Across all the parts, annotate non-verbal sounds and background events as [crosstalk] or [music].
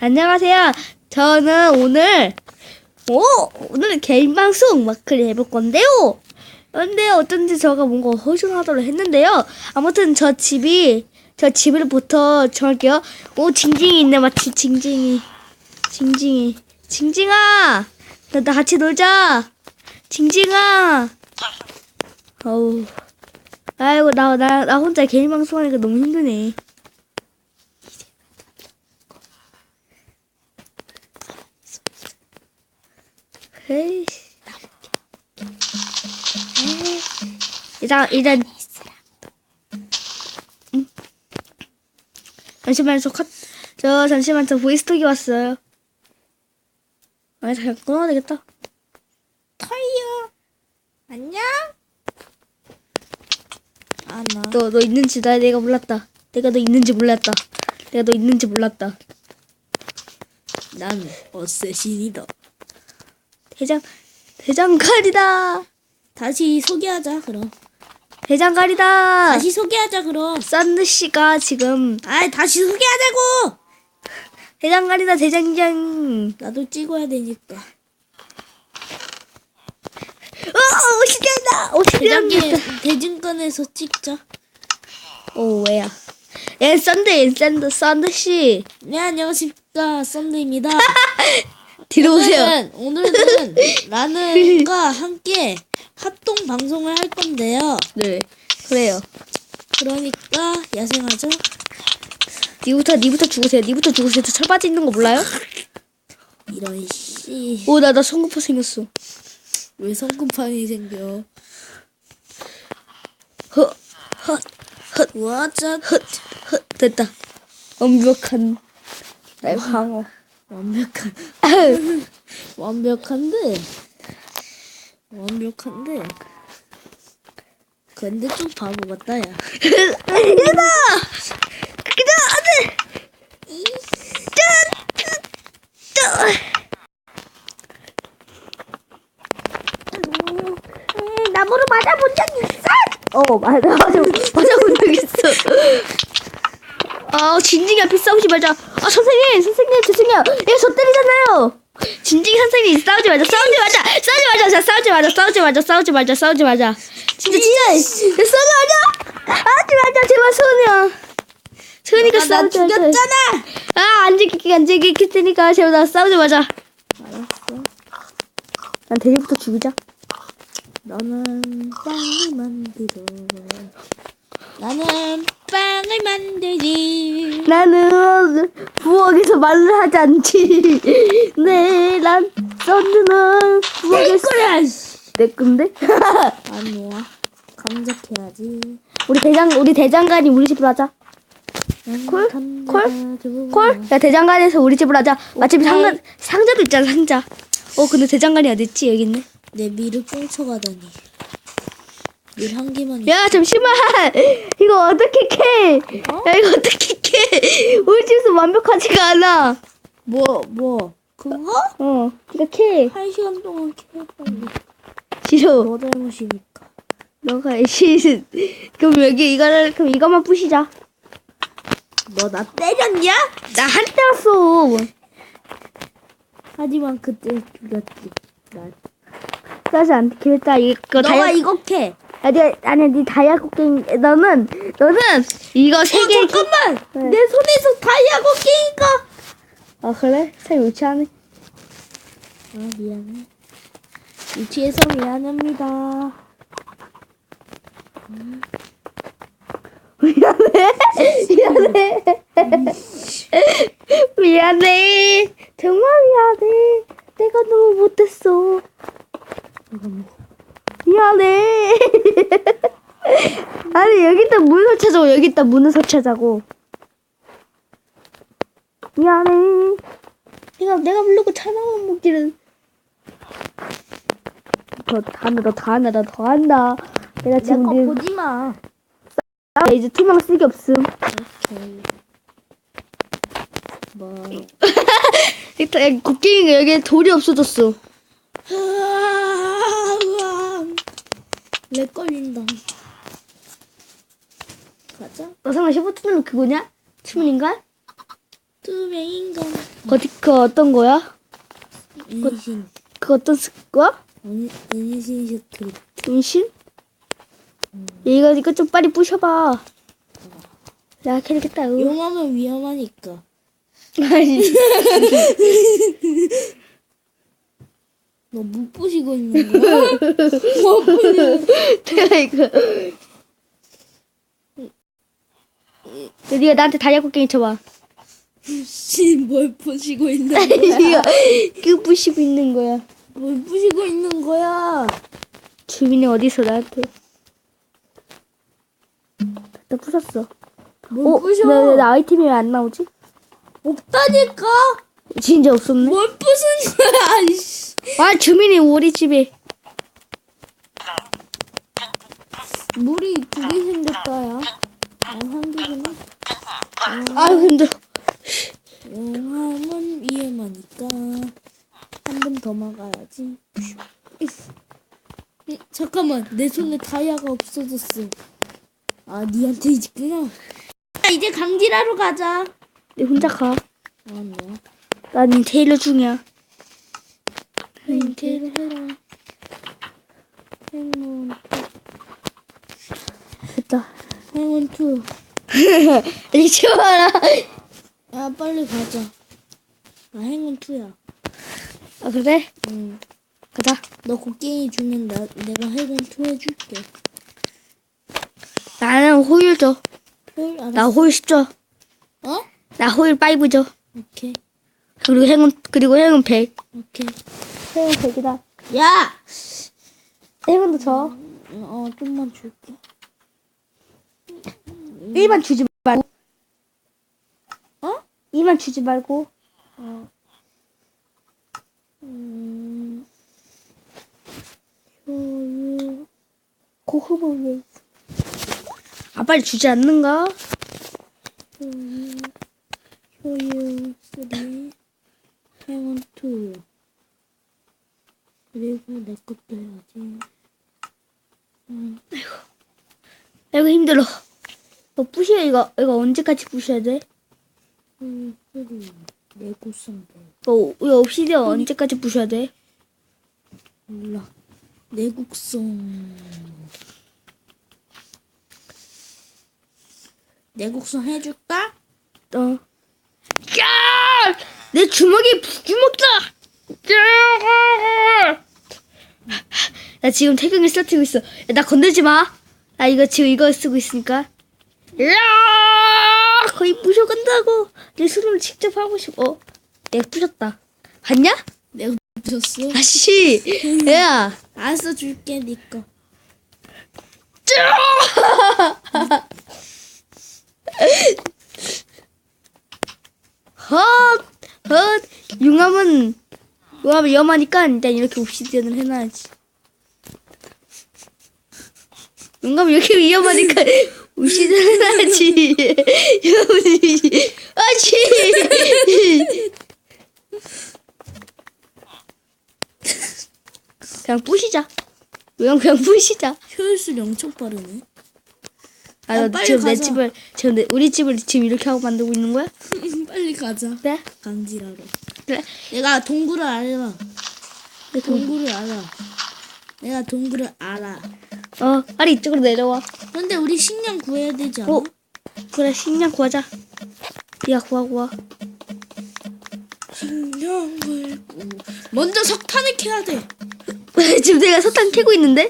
안녕하세요. 저는 오늘 오 오늘 개인 방송 마크를 해볼 건데요. 근데 어쩐지 저가 뭔가 허전하다고 했는데요. 아무튼 저 집이 저 집을부터 정할게요. 오 징징이 있네 마치 징징이 징징이 징징아 나, 나 같이 놀자. 징징아 어우 아이고 나 나 나 혼자 개인 방송하니까 너무 힘드네. 에이. 일단 음. 잠시만 저 컷. 저 잠시만 저 보이스톡이 왔어요. 아 잠깐 끊어야 되겠다. 타이어 안녕? 아나 너 너 있는지 나 내가 몰랐다. 내가 너 있는지 몰랐다. 내가 너 있는지 몰랐다. 난 어쌔신이다 대장 대장갈이다. 다시 소개하자 그럼 대장갈이다. 다시 소개하자 그럼 썬드 씨가 지금 아 다시 소개하자고 대장갈이다 대장장. 나도 찍어야 되니까 어, 오시대다. 대장기 오시대다. 대중권에서 찍자 오 왜야? 예 썬드 예 썬드 썬드 씨네 안녕하십니까 썬드입니다 [laughs] 뒤로 오세요. 오늘은 오늘은 [laughs] 라는과 함께 합동 방송을 할 건데요 네 그래요. 그러니까 야생하죠 니부터 니부터 죽으세요. 니부터 죽으세요. 저 철바지 있는 거 몰라요? 이런 씨 오 나 나 성급파 생겼어. 왜 성급판이 생겨 헛헛 와자 헛 됐다. 완벽한 나의 방어. 완벽한 [laughs] 완벽한데 완벽한데 근데 좀 바보 같다 야 일어나! 그냥 안돼. 나무로 맞아본 적 있어? 어 맞아 맞아 [laughs] 맞아본 적 있어. 아 진징이 앞에 싸우지 말자. 아 선생님 선생님 죄송해요. 얘가 저 때리잖아요. 진징이 선생님 싸우지 말자 싸우지 말자 싸우지 말자 자, 싸우지 말자 싸우지 말자 싸우지 말자 싸우지 말자. 진짜 진짜 야, 싸우지 말자. 하지 말자 제발 소은이야. 소은이가 나 싸우지 말자. 죽였잖아 아안 지킬게 안 지킬 테니까 제발 나 싸우지 마자. 알았어 난 대리부터 죽이자. 너는 빵을 만들어 나는 빵을 만들지 나는 부엌에서 말을 하지 않지. [laughs] 네, 난 썬드는 부엌에서 거야 내 건데. [laughs] 아니야 감작해야지 우리 대장 우리 대장간이 우리 집으로 하자. 콜? 콜? 콜? 야 대장간에서 우리 집으로 하자. 마침 오케이. 상자 상자도 있잖아 상자. 어 근데 대장간이 어디 있지 여기 있네. 내 밀을 꽁쳐가다니 밀한 개만 야 잠시만 [laughs] 이거 어떻게 캐? 야 이거 어떻게 캐? [laughs] 우리 집에서 완벽하지가 않아. 뭐, 뭐, 그거? 어, 네가 캐. 한 시간 동안. 싫어. 너 잘못이니까. 너가 싫. 그럼 여기 이거를 그럼 이거만 부시자. 너 나 때렸냐? 나 한대 왔어. 하지만 그때 죽였지. 나. 짜지 않게 했다. 이거 너가 다이아. 이거 캐. 아니 아니 네 다이아 곡괭이. 너는 너는 이거 세 개. 어, 잠깐만! 네. 내 손에서 다이아 곡괭이가! 아 그래? 잘 유치하네. 아, 미안해. 유치해서 미안합니다. 미안해. [laughs] 미안해. 미안해. 정말 미안해. 내가 너무 못했어. 미안해. [laughs] 아니 여기다 문 설치하자고 여기다 문을 설치하자고. 미안해. 내가 내가 부르고 차나만 먹기는. 더더 한다 더 한다 더, 더 한다. 내가 지금 내거 네, 보지 마. 나 이제 투명 쓰기 없음. 오케이. 뭐. [laughs] 일단 곡괭이가 여기에 돌이 없어졌어. 렉 걸린다. 가자. 너 설마 슈퍼투는 그거냐? 춤인가? 투명 인간. 어디 그 어떤 거야? 은신. 그 어떤 스- 거야? 은, 은신 셔틀. 은신? 이거 이거 좀 빨리 부셔봐. 야 캐릭터 으. 용하면 위험하니까. 아니 [laughs] 너못 부시고 있는 거야? 못 부시고. 내가 이거. 네가 나한테 다이아고 게임 쳐봐. 씨뭘 부시고 있는 거야? [laughs] 그 부시고 있는 거야. 뭘 부시고 있는 거야? 주민이 어디서 나한테? 나 부셨어. 뭘 어? 부셔? 나, 나 아이템이 왜 안 나오지? 없다니까? 진짜 없었네. 뭘 부수는 거야? 아이씨. 아 주민이 우리 집에. 물이 두 개 생겼다야. 아한 개구나. 아유 힘들어. 용암은 위험하니까 한번 더 막아야지. 응, 잠깐만 내 손에 다이아가 없어졌어. 아 니한테 있구나. 아, 이제 강질하러 가자. 내 혼자 가. 아니 야. 난 테일러 중이야. 강질을 해라. 행운 됐다. 행운 투. 이리 와라. 야 빨리 가자. 나 행운 투야. 아 그래? 응. 가자. 너 곡괭이 주면 나 내가 행운 투 해줄게. 나는 호일 줘. 헐 알았어. 나 호일 10 줘. 어? 나 호일 5 줘. 오케이 그리고 행운 그리고 행운 100. 오케이. 행운 100이다. 야. 행운도 줘. 어 좀만 줄게. 일만 주지 말고. 어? 이만 주지 말고. 음, 효유. 고흐보 왜 있어? 아 빨리 주지 않는가? 효유, 효유, 쓰리, 행운 투. 그리고 내 것도 해야지. 이거 힘들어. 너 부셔 이거 이거 언제까지 부셔야 돼? 쓰리, 내구성배. 이거 이거 옵시디언 언제까지 부셔야 돼? 몰라. 내국성. 내국성 해줄까? 어. 야! 내 주먹이 주먹다. 야! 나 지금 태경이 쓰러뜨리고 있어. 야, 나 건들지 마. 나 이거 지금 이거 쓰고 있으니까. 야! 거의 부셔간다고. 내 손으로 직접 하고 싶어. 어, 내가 부셨다. 봤냐? 내가 부셨어? 아씨, 야. 알았어 줄게 네 거. 헛, 헛. 융합은 융합은 위험하니까 일단 이렇게 옵시디언을 해놔야지. 융합은 이렇게 위험하니까 옵시디언 해놔야지. 융합이 아치. 그냥 부시자. 융합 그냥 부시자. 효율술 엄청 빠르네. 아, 야, 너 빨리 지금 내 가자. 집을 지금 내, 우리 집을 지금 이렇게 하고 만들고 있는 거야? [laughs] 빨리 가자. 그래? 강지라로. 그래. 내가 동굴을 알아. 내 동- 동굴을 알아. 내가 동굴을 알아. 어, 빨리 이쪽으로 내려와. 근데 우리 식량 구해야 되지 않아? 어? 그래 식량 구하자 네가 구하 구하 식량을 구. 먼저 석탄을 캐야 돼. [laughs] 지금 내가 석탄 캐고 있는데?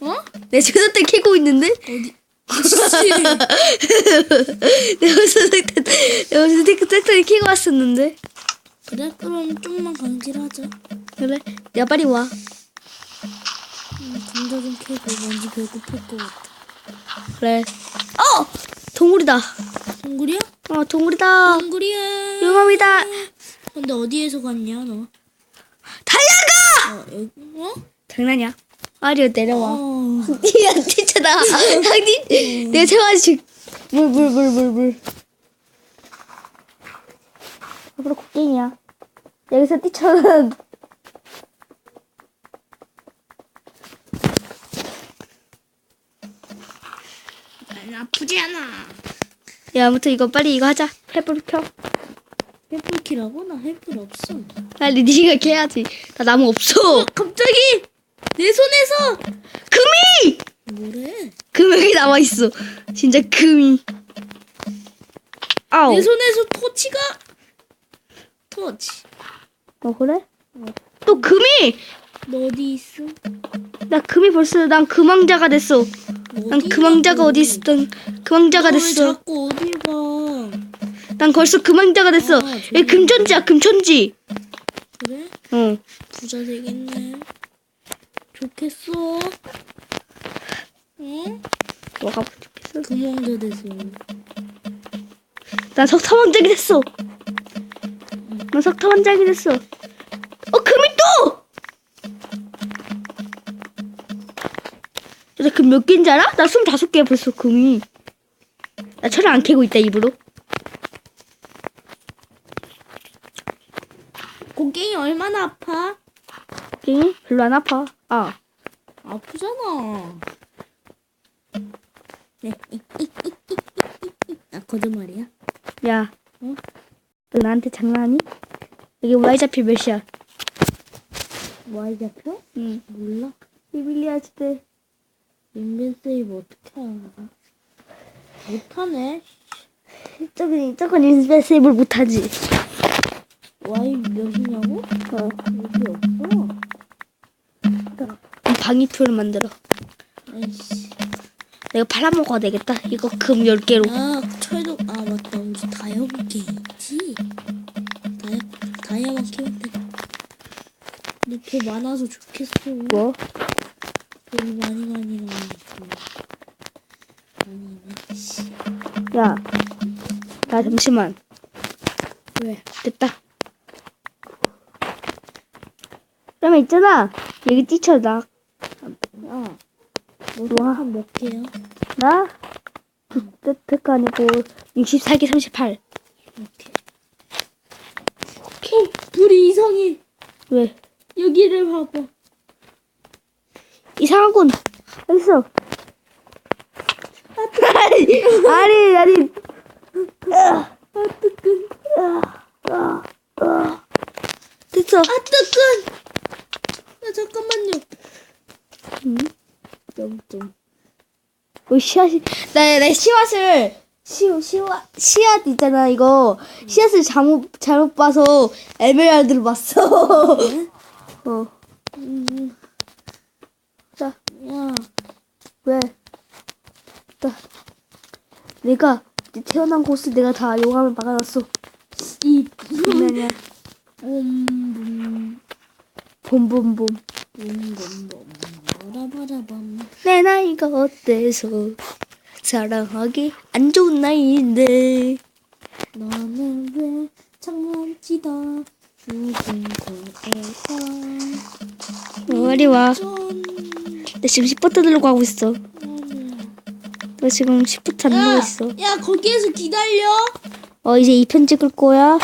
어? 내가 지금 석탄 캐고 있는데? 어디? 내가 석탄 내가 석탄을 캐고 왔었는데 그래 그럼 좀만 강질하자. 그래 내가 빨리 와 음, 감자 좀 캐고 왠지 배고플 것 같아. 그래 어! 동굴이다 동굴이야? 어 동굴이다 동굴이야. 용암이다 근데 어디에서 갔냐 너? 다이아가! 어 여기 어? 장난이야 아리오 내려와 어. 니안 뛰잖아 형님 내가 세워가지고 물물 물 물 물 앞으로 곡괭이야 여기서 뛰쳐는 난 아프지 않아. 야 아무튼 이거 빨리 이거 하자 횃불 켜 헬프키라고? 나 헬프 없어. 아니 네가 캐야지. 나 나무 없어. 갑자기 내 손에서 금이 뭐래? 금이 나와 있어. 진짜 금이. 아우. 내 손에서 토치가 토치. 어 그래? 또 금이. 너 어디 있어? 나 금이 벌써 난 금왕자가 됐어. 난 금왕자가 어디 있었던 금왕자가 왜 됐어. 자꾸 어디 가? 난 벌써 금왕자가 됐어. 아, 얘 금천지야 금천지. 그래? 어. 부자 되겠네. 좋겠어. 응? 뭐가 좋겠어? 금왕자 됐어. 난 석탑왕자가 됐어. 난 석탑왕자가 됐어. 어 금이 또. 나 금 몇 개인지 알아? 나 스물다섯 개 벌써 금이. 나 철을 안 캐고 있다 입으로. 곡괭이 얼마나 아파? 응? 별로 안 아파. 아. 아프잖아. 네. 아 거짓말이야? 야. 응? 너 나한테 장난하니? 여기 Y 좌표 몇이야? Y 잡혀? 응. 몰라. 비밀리아 시대. 인벤 세이브 어떻게 알아? 못하네. 저건 저건 인스페이블 못하지. Y 몇이냐고? 어. 여기 없어. 방위표를 만들어. 아이씨. 내가 팔아먹어야 되겠다. 이거 금 10개로. 아 철도 아 맞다 우리 다이아몬드 게임이지. 다이아 다이아만 캐면 돼. 근데 더 많아서 좋겠어. 뭐? 돈 많이 많이 나오니까. 아니 씨. 야. 나 잠시만. 왜? 됐다. 그러면 있잖아. 여기 뛰쳐 나. 야. 우와. 너한몇 개야? 나? 뜻가 아니고 64개 38. 이렇게. 어, 둘이 이상해. 왜? 여기를 봐봐. 이상하군. 여기 있어. 아니, 아니, 아니. 아 뜨끈. 됐어. 아 뜨끈. 야 잠깐만요. 응? 점점. 뭐 씨앗이 나, 나 씨앗을 씨, 씨앗 씨앗 있잖아 이거 씨앗을 잘못 잘못 봐서 에메랄드를 봤어. 어. 음. 자, 야. 왜? 나 내가 태어난 곳을 내가 다 용암을 막아놨어. 이. 그러면은 옴. 봄봄봄. 봄봄봄. 바라바라밤. 내 나이가 어때서 사랑하기 안 좋은 나이인데. 나는 왜 장난치다 죽은 거에서 머리 와. 전나 지금 10부터 누르고 하고 있어. 나 지금 10부터 안 누르고 있어. 야 거기에서 기다려 어 이제 2편 찍을 거야.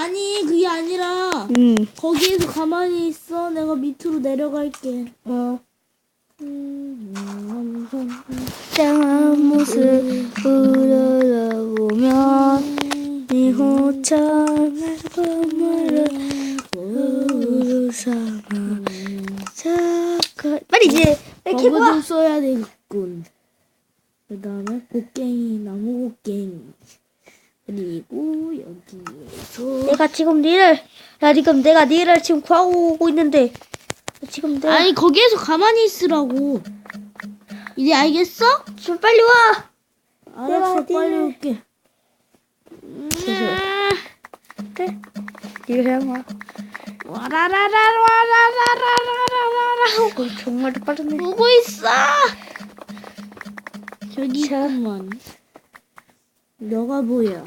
아니 그게 아니라 응. 거기에서 가만히 있어 내가 밑으로 내려갈게 어. 음, 짠 모습 우러러보면 네 호참을 보물을 우르상아 잠깐 빨리 이제 빨리 좀 써야 되겠군 지금 니를 야 지금 내가 니를 지금 구하고 오고 있는데 지금 내가 아니 거기에서 가만히 있으라고. 이제 알겠어? 좀 빨리 와. 알았어 빨리 올게. 음. 네. 네. 니를 해봐 와라라라 와라라라라라라 정말 빠르네 보고 있어. 저기 있구만. 너가 보여.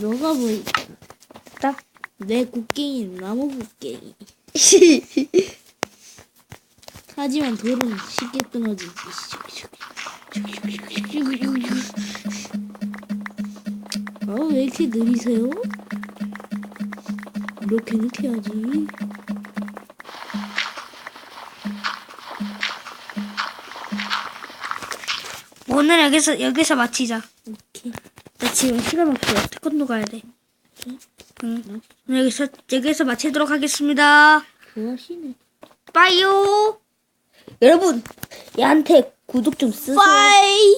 너가 보인다 딱내 곡괭이는 나무 곡괭이. [laughs] 하지만 돌은 쉽게 끊어지지. 어, 왜 이렇게 느리세요? 이렇게 느껴야지. 오늘 여기서 여기서 마치자 지금 시간 없어. 태권도 가야 돼. 응. 여기서 여기서 마치도록 하겠습니다. 좋아하시네. 빠이요. 여러분, 얘한테 구독 좀 쓰세요. 빠이.